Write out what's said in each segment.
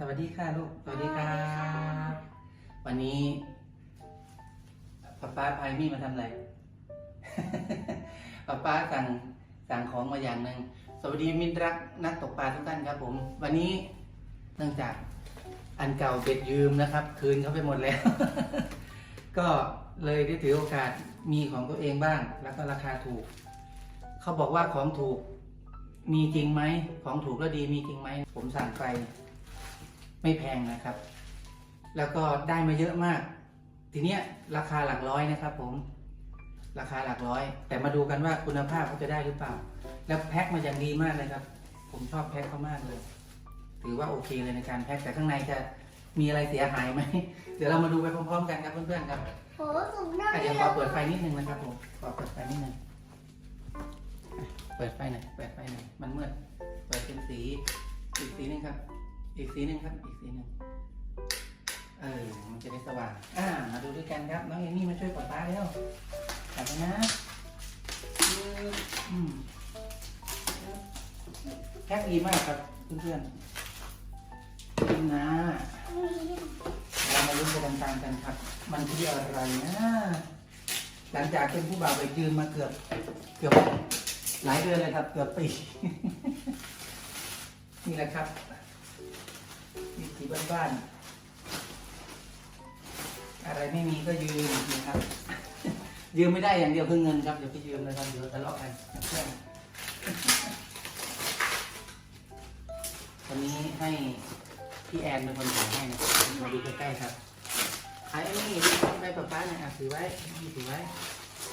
สวัสดีค่ะลูก สวัสดีครับวันนี้ป๊าป้าพายมี่มาทำอะไรป๊าป้าสั่งสั่งของมาอย่างหนึ่ง สวัสดีมิตรรักนักตกปลาทุกท่านครับผม วันนี้เนื่องจากอันเก่าเบ็ดยืมนะครับ คืนเขาไปหมดแล้ว ก็เลยได้ถือโอกาสมีของตัวเองบ้าง แล้วก็ราคาถูก เขาบอกว่าของถูกมีจริงไหม ของถูกแล้วดีมีจริงไหม ผมสั่งไป ไม่แพงนะครับ แล้วก็ได้มาเยอะมาก ทีเนี้ยราคาหลักร้อยนะครับ ผม ราคาหลักร้อย แต่มาดูกันว่าคุณภาพเขาจะได้หรือเปล่า แล้วแพ็คมาอย่างดีมากเลยครับ ผมชอบแพ็คเขามากเลย ถือว่าโอเคเลยในการแพ็คแต่ข้างในจะมีอะไรเสียหายไหม เดี๋ยวเรามาดูไปพร้อมๆกันครับเพื่อนๆครับโหสูงหน้าอะเดี๋ยวขอเปิดไฟนิดนึงนะครับผมขอเปิดไฟนิดนึงอะเปิดไฟหน่อยเปิดไฟหน่อยมันมืดเปิดเป็นสีอีกสีหนึงครับ อีกสีหนึ่งครับ อีกสีหนึ่งเออ มันจะได้สว่าง อ่า มาดูด้วยกันครับ น้องเอมี่มาช่วยปลดป้าแล้วจับไปนะอืมแพ็คดีมากครับเพื่อนๆนี่นะเรามาลุ้นไปตามๆกันครับ มันคืออะไรนะ หลังจากเป็นผู้บ่าวไปยืมมาเกือบ เกือบหลายเดือนเลยครับ เกือบปี นี่แหละครับ วิถีบ้านๆอะไรไม่มีก็ยืมนะครับ ยืมไม่ได้อย่างเดียวคือเงินครับเดี๋ยวไปยืมเลยครับเดี๋ยวทะเลาะกันกับเพื่อนวันนี้ให้พี่แอนเป็นคนถ่ายให้นะครับมาดูใกล้ๆครับไอ้นี่ไปป้าป้าเนี่ยอะถือไว้นี่ถือไว้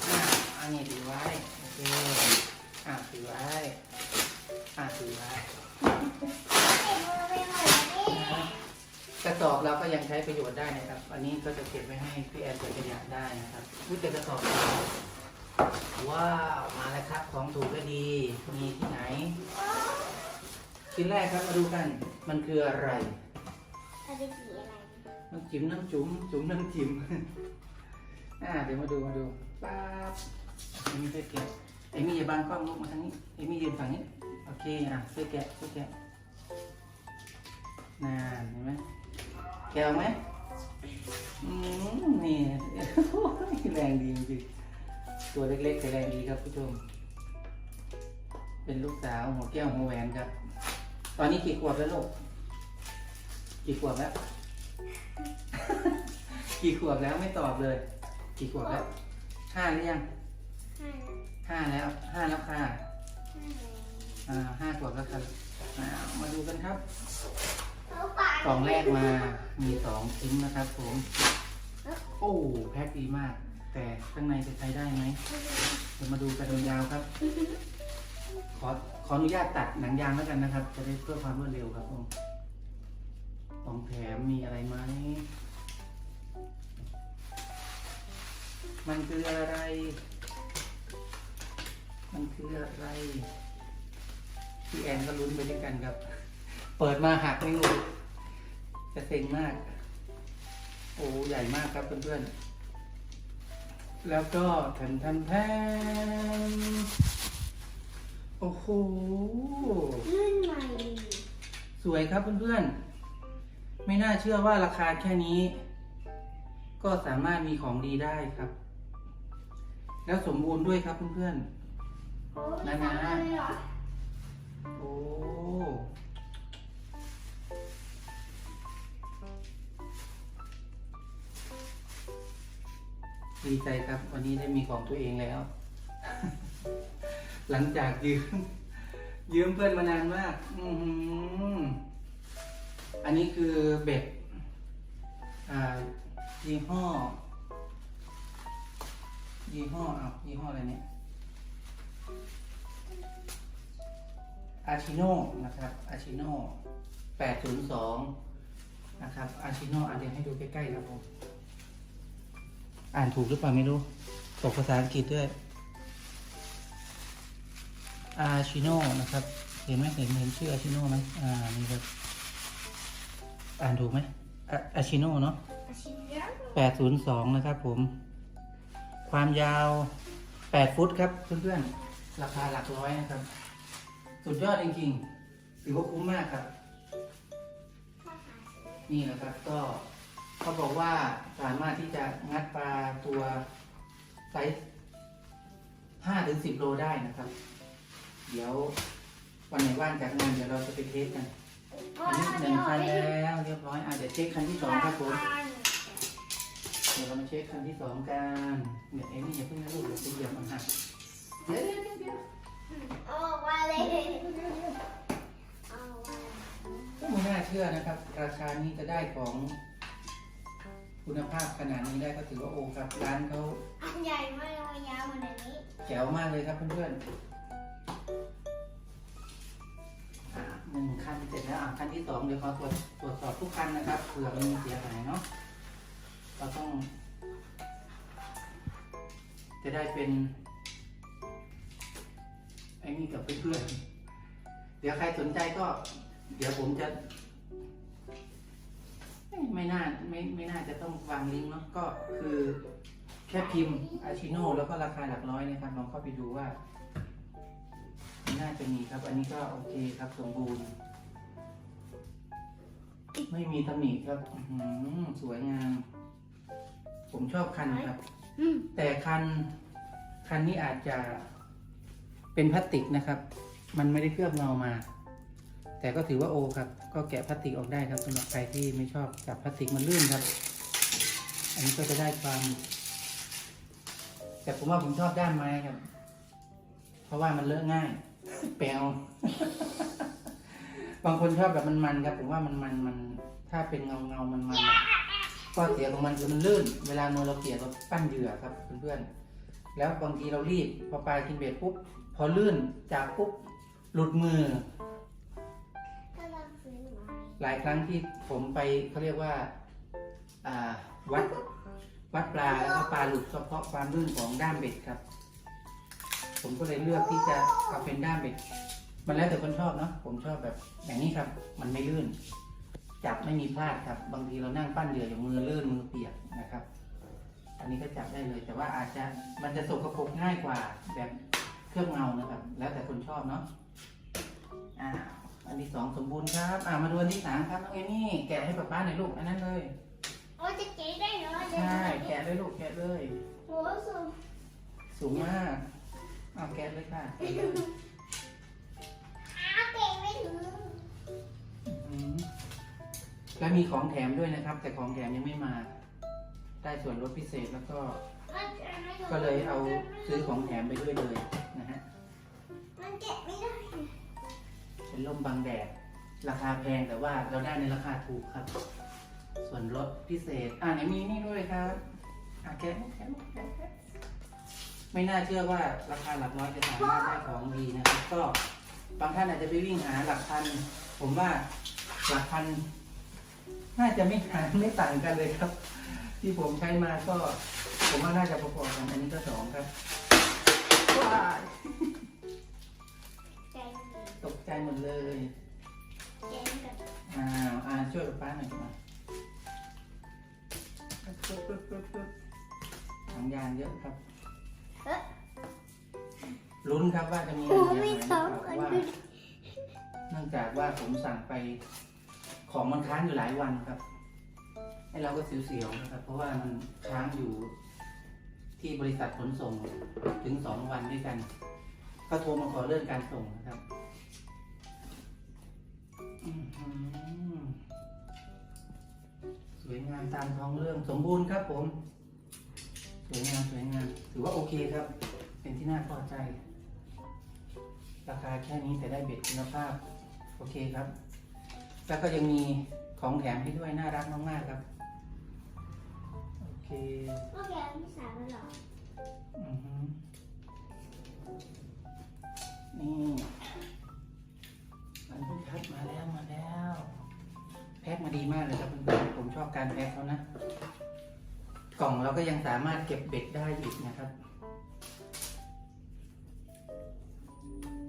อะอันนี้ถือไว้โอเคอะถือไว้อะถือไว้ กระสอบเราก็ยังใช้ประโยชน์ได้นะครับ อันนี้ก็จะเก็บไว้ให้พี่แอนเก็บขยะได้นะครับนี่เป็นกระสอบว้าวมาแล้วครับของถูกก็ดี มีที่ไหน ชิ้นแรกครับมาดูกัน มันคืออะไรน้ำจิ้มน้ำจุ๋มจุ๋มน้ำจิ้มอ่าเดี๋ยวมาดูมาดูป๊าบเอมี่ช่วยแกะเอมี่อย่าบังกล้องลูกมาทางนี้เอมี่ยืนฝั่งนี้ โอเคอะช่วยแกะช่วยแกะน่าเห็นไหม แกะออกไหมอืมนี่แรงดีจริงๆตัวเล็กๆแต่แรงดีครับผู้ชม เป็นลูกสาวหัวแก้วหัวแหวนครับ ตอนนี้กี่ขวบแล้วลูก กี่ขวบแล้ว กี่ขวบแล้วไม่ตอบเลย กี่ขวบแล้วห้าหรือยังห้าแล้วห้าแล้วค่ะอ่าห้าขวบแล้วครับอ่ามาดูกันครับ กล่องแรกมา มีสองชิ้นนะครับผม โอ้แพ็คดีมาก แต่ข้างในจะใช้ได้ไหมเดี๋ยวมาดูกันยาวครับ ขอขออนุญาตตัดหนังยางแล้วกันนะครับ จะได้เพื่อความรวดเร็วครับผมของแถมมีอะไรไหม มันคืออะไร มันคืออะไร พี่แอนก็ลุ้นไปด้วยกันครับ เปิดมาหักไม่รู้ จะเซ็งมาก โอ้ใหญ่มากครับเพื่อนๆ แล้วก็แผ่นแผ่นแผ่นโอ้โหสวยครับเพื่อนๆ ไม่น่าเชื่อว่าราคาแค่นี้ ก็สามารถมีของดีได้ครับ แล้วสมบูรณ์ด้วยครับเพื่อนๆโอ้ ดีใจครับ วันนี้ได้มีของตัวเองแล้ว หลังจากยืมยืมเพื่อนมานานมาก อืออันนี้คือเบ็ดอ่ายี่ห้อ ยี่ห้ออะยี่ห้ออะไรเนี่ยอาชิโน่นะครับอาชิโน่802 นะครับอาชิโน่อ่านเดียวให้ดูใกล้ๆครับผม อ่านถูกหรือเปล่าไม่รู้ตกภาษาอังกฤษด้วยอาชิโน่นะครับ เห็นไหมเห็นเห็นชื่ออาชิโน่ไหมอ่านี่ครับ อ่านถูกไหมอาชิโน่เนาะ802นะครับผม ความยาว8ฟุตครับเพื่อนๆ ราคาหลักร้อยนะครับ สุดยอดจริงๆถือว่าคุ้มมากครับถ้าขายนี่นะครับก็ เขาบอกว่าสามารถที่จะงัดปลาตัวไซส์ห้าถึงสิบโลได้นะครับ เดี๋ยววันไหนว่างจากงานเดี๋ยวเราจะไปเทสกันอันนี้หนึ่งคันแล้วเรียบร้อยอะเดี๋ยวเช็คคันที่สองครับผมเดี๋ยวเรามาเช็คคันที่สองกันเดี๋ยเอ็นี่อย่าเพิ่งนะลูกเดี๋ยวจะเหยียบมันหักเดี๋ยวเดี๋ยวเดี๋ยวเดี๋ยวออกมาเลยก็ไม่น่าเชื่อนะครับ ราคานี้จะได้ของ คุณภาพขนาดนี้ได้ก็ถือว่าโอครับร้านเขาอันใหญ่มากเลยยาวขนาดนี้แจ๋วมากเลยครับเพื่อนๆอะหนึ่งคันเสร็จแล้วอะคันที่สองเดี๋ยวขอตรวจตรวจสอบทุกคันนะครับเผื่อมันมีเสียหายเนาะเราต้อง จะได้เป็นไอ้นี่กับเพื่อนๆเดี๋ยวใครสนใจก็ เดี๋ยวผมจะ ไม่ไม่น่าไม่ไม่น่าจะต้องวางลิงก์เนาะก็คือแค่พิมพ์อาชิโนแล้วก็ราคาหลักร้อยนะครับลองเข้าไปดูว่าน่าจะมีครับ อันนี้ก็โอเคครับสมบูรณ์ ไม่มีตำหนิครับอื้อหือสวยงาม ผมชอบคันครับอืมแต่คัน คันนี้อาจจะเป็นพลาสติกนะครับ มันไม่ได้เคลือบเงามา แต่ก็ถือว่าโอครับ ก็แกะพลาสติกออกได้ครับสำหรับใครที่ไม่ชอบจับพลาสติกมันลื่นครับ อันนี้ก็จะได้ความ แต่ผมว่าผมชอบด้านไม้ครับ เพราะว่ามันเลอะง่าย แปลวบางคนชอบแบบมันมันๆครับ ผมว่ามันมันมันถ้าเป็นเงาเงามันมันๆข้อเสียของมันคือมันลื่น เวลาโนเราเกลี่ยเราปั้นเหยื่อครับเพื่อนๆแล้วบางทีเรารีบพอปลากินเบ็ดปุ๊บพอลื่นจากปุ๊บหลุดมือ หลายครั้งที่ผมไปเขาเรียกว่าวัดวัดปลาแล้วก็ปลาหลุดเฉพาะความลื่นของด้ามเบ็ดครับ ผมก็เลยเลือกที่จะเอาเป็นด้ามเบ็ด มันแล้วแต่คนชอบเนาะผมชอบแบบอย่างนี้ครับ มันไม่ลื่น จับไม่มีพลาดครับ บางทีเรานั่งปั้นเหยื่ออย่างมือลื่นมือเปียกนะครับ อันนี้ก็จับได้เลย แต่ว่าอาจจะมันจะสกปรกง่ายกว่าแบบเครื่องเงานะครับ แล้วแต่คนชอบเนาะอ่า อันที่สองสมบูรณ์ครับอ่ามาดูอันที่สามครับน้องเอมี่แกะให้ป๊าป๊าหน่อยลูกอันนั้นเลยโอ้จะเก๋ได้เหรอใช่แกะเลยลูกแกะเลย โอ้สูงสูงมากเอาแกะเลยค่ะอ้าเก๋ไม่ถึงอืมแล้วมีของแถมด้วยนะครับ แต่ของแถมยังไม่มา ได้ส่วนลดพิเศษแล้วก็ ก็เลยเอาซื้อของแถมไปด้วยเลย เป็นร่มบังแดด ราคาแพงแต่ว่าเราได้ในราคาถูกครับ ส่วนลดพิเศษ อ่าไหนมีนี่ด้วยครับอะแกะแกะแกะแกะไม่น่าเชื่อว่าราคาหลักร้อยจะสามารถได้ของดีนะครับ ก็บางท่านอาจจะไปวิ่งหาหลักพัน ผมว่าหลักพัน น่าจะไม่ห่างไม่ต่างกันเลยครับ ที่ผมใช้มาก็ ผมว่าน่าจะพอๆกันอันนี้ก็สองครับว้าย ตกใจหมดเลยแกะกันอ้าวอ่าช่วยป้าหน่อยมาปึ๊บปึ๊บปึ๊บปึ๊บถังยางเยอะครับ เอ๊ะลุ้นครับว่าจะมีโอ้อะไรไม่เสียท้หาอยงหรือเปอัล่านเพราะว่าดูเนื่องจากว่าผมสั่งไปของมันค้างอยู่หลายวันครับไอ้เราก็เสียวๆนะครับ เพราะว่ามันค้างอยู่ที่บริษัทขนส่งถึงสองวันด้วยกัน ก็โทรมาขอเลื่อนการส่งนะครับามตามท้องเรื่องสมบูรณ์ครับผม สวยงามสวยงามถือว่าโอเคครับ เป็นที่น่าพอใจ ราคาแค่นี้แต่ได้เบ็ดคุณภาพ โอเคครับ แล้วก็ยังมีของแถมให้ด้วยน่ารักมากๆครับ โอเคก็แกะที่สามแล้วเหรออือฮึ ล่องเราก็ยังสามารถเก็บเบ็ดได้อีกนะครับ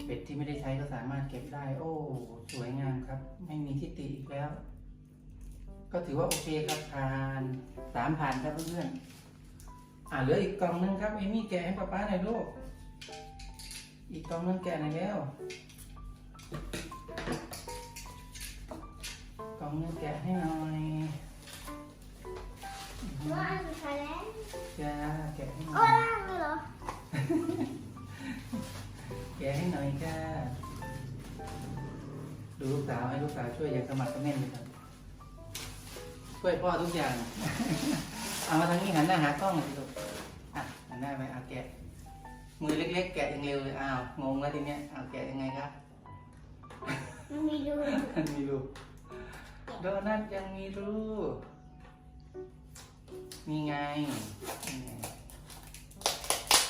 เบ็ดที่ไม่ได้ใช้ก็สามารถเก็บได้ โอ้ สวยงามครับ ไม่มีที่ติอีกแล้ว ก็ถือว่าโอเคครับผ่านสามผ่านครับเพื่อนๆอ่าเหลืออีกกล่องนึงครับเอมี่แกะให้ป๊าป๊าหน่อยลูกอีกกล่องนึงแกะหน่อยแล้วกล่องนึงแกะให้หน่อย แล้จ้แกะให้หน่โอ้ร่างเลยเหรอแกะให้หน่อยจ้ดูลูกสาวให้ลูกสาวช่วยอย่าสมัครเแน่นเลยครับช่วยพ่อทุกอย่าง เอามาทางนี้หันหน้าหากล้องเลยลูกอะหันหน้าไปเอาแกะ มือเล็ก ๆ แกะอย่างเร็วเลยอ้าวงงแล้วทีเนี้ยเอาแกะยังไงครับ มันมีรูมีรูปโดนัทยังมีรูป นี่ไง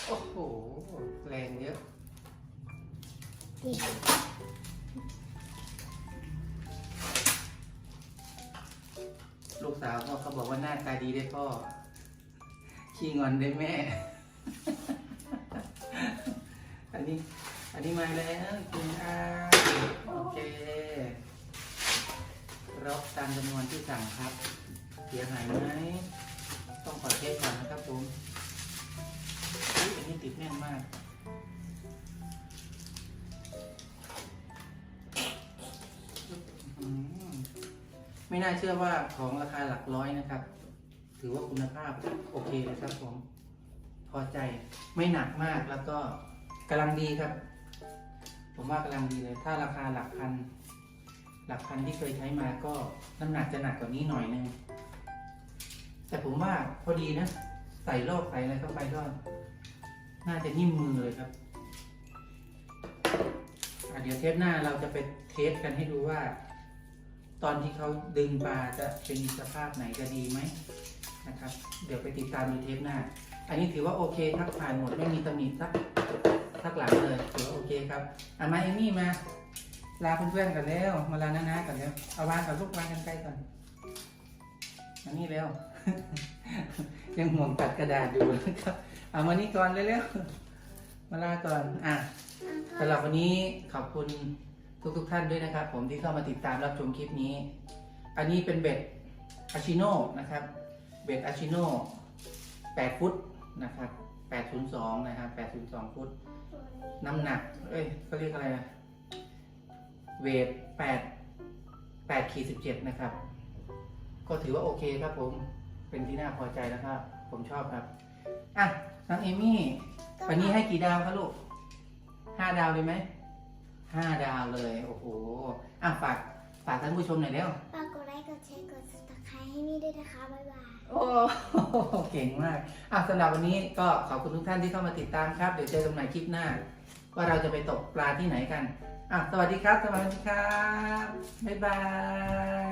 โอ้โห แรงเยอะ นี่ลูกสาวพ่อเขาบอกว่าหน้าตาดีได้พ่อ ขี้งอนได้แม่ อันนี้ อันนี้มาแล้วคุณอาโอเครับตามจำนวนที่สั่งครับ เสียหายไหม ต้องขอเช็คก่อนนะครับผมอันนี้ติดแน่นมากมไม่น่าเชื่อว่าของราคาหลักร้อยนะครับ ถือว่าคุณภาพโอเคเลยครับผม พอใจไม่หนักมากแล้วก็กำลังดีครับ ผมว่ากำลังดีเลย ถ้าราคาหลักพัน หลักพันที่เคยใช้มาก็น้ำหนักจะหนักกว่านี้หน่อยนึง แต่ผมว่าพอดีนะ ใส่โลกใส่อะไรเข้าไปก็ น่าจะนิ่มมือเลยครับเดี๋ยวเทปหน้าเราจะไปเทสกันให้ดูว่า ตอนที่เขาดึงปลาจะเป็นสภาพไหนจะดีไหมนะครับ เดี๋ยวไปติดตามดูเทปหน้า อันนี้ถือว่าโอเคครับผ่านหมดไม่มีตำหนิสักสักหลังเลยถือว่าโอเคครับอะมาเอมี่มาลาเพื่อนๆกันแล้ว มาลาน้าๆกันแล้วเอาวางกับลูกวางกันใกล้ก่อนมานี่เร็ว ยังห่วงตัดกระดาษอยู่นะครับเอามานี่ก่อนเร็วๆมาลาก่อนอะสำหรับวันนี้ขอบคุณทุกๆทท่านด้วยนะครับ ผมที่เข้ามาติดตามรับชมคลิปนี้ อันนี้เป็นเบ็ดอาชิโน่นะครับ เบ็ดอาชิโน่8ฟุตนะครับ802นะครับ802 ฟุต น้ำหนัก เอ้ยเขาเรียกอะไรนะเวท8 8ขีด17 นะครับ ก็ถือว่าโอเคครับผม เป็นที่น่าพอใจแล้วครับ ผมชอบครับ อะน้องเอมี่วันนี้ให้กี่ดาวครับลูกห้าดาวเลยไหมห้าดาวเลย โอ้โหอะฝากฝากท่านผู้ชมหน่อยเร็วฝากกดไลค์กดแชร์กด subscribe ให้มี่ด้วยนะคะบ๊ายบายโอ้โหเก่งมากอะสำหรับวันนี้ก็ขอบคุณทุกท่านที่เข้ามาติดตามครับ เดี๋ยวเจอกันใหม่คลิปหน้า ว่าเราจะไปตกปลาที่ไหนกันอะสวัสดีครับ สวัสดีครับ บ๊ายบาย